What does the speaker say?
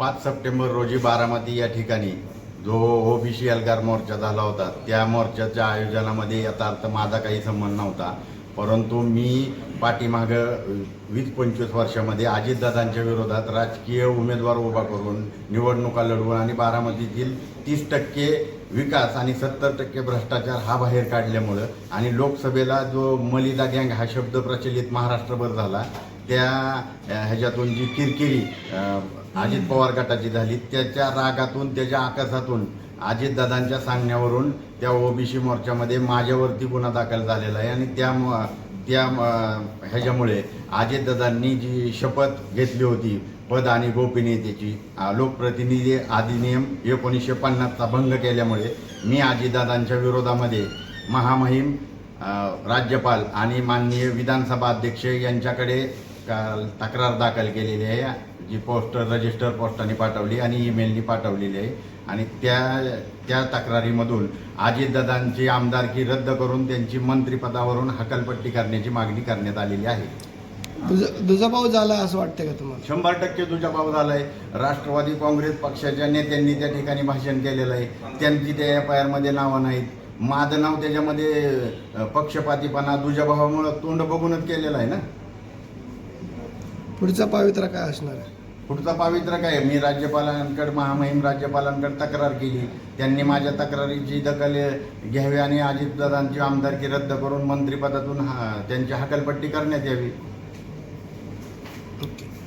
पाच सप्टेंबर रोजी बारामती या ठिकाणी जो ओबीसी एल्गार मोर्चा झाला होता त्या मोर्चाच्या आयोजनामध्ये याचा अर्थ माझा काही संबंध नव्हता. परंतु मी पाठीमागं वीस पंचवीस वर्षामध्ये अजितदादांच्या विरोधात राजकीय उमेदवार उभा करून निवडणुका लढवून आणि बारामतीतील तीस टक्के विकास आणि सत्तर टक्के भ्रष्टाचार हा बाहेर काढल्यामुळं आणि लोकसभेला जो मलिदा गँग हा शब्द प्रचलित महाराष्ट्रभर झाला त्या ह्याच्यातून जी किरकिरी अजित पवार गटाची झाली त्याच्या रागातून त्याच्या आकाशातून अजितदादांच्या सांगण्यावरून त्या ओबीसी मोर्चामध्ये माझ्यावरती गुन्हा दाखल झालेला आहे आणि त्या त्या ह्याच्यामुळे अजितदादांनी जी शपथ घेतली होती पद आणि गोपनीयतेची लोकप्रतिनिधी अधिनियम एकोणीसशे पन्नासचा भंग केल्यामुळे मी अजितदादांच्या विरोधामध्ये महामहिम राज्यपाल आणि माननीय विधानसभा अध्यक्ष यांच्याकडे काल तक्रार दाखल केलेली आहे. जी पोस्टर रजिस्टर पोस्टाने पाठवली आणि ईमेलनी पाठवलेली आहे. आणि त्या त्या तक्रारीमधून अजितदादांची आमदारकी रद्द करून त्यांची मंत्रिपदावरून हकलपट्टी करण्याची मागणी करण्यात आलेली आहे. दुजा- दुजाभाव झाला असं वाटतं का तुम्हाला? शंभर टक्के दुजाभाव झालाय. राष्ट्रवादी काँग्रेस पक्षाच्या नेत्यांनी त्या ठिकाणी भाषण केलेलं आहे. त्यांची त्या एफ आय आरमध्ये नावं नाहीत. माझं नाव त्याच्यामध्ये पक्षपातीपणा दुजाभावामुळं तोंड बघूनच केलेलं आहे ना? पुढचा पावित्रा काय असणार आहे? पुढचा पावित्र्य काय? मी राज्यपालांकडे महामहिम राज्यपालांकडे तक्रार केली. त्यांनी माझ्या तक्रारीची दखल घ्यावी आणि अजितदादांची आमदारकी रद्द करून मंत्रिपदातून हा त्यांची हकलपट्टी करण्यात यावी. ओके.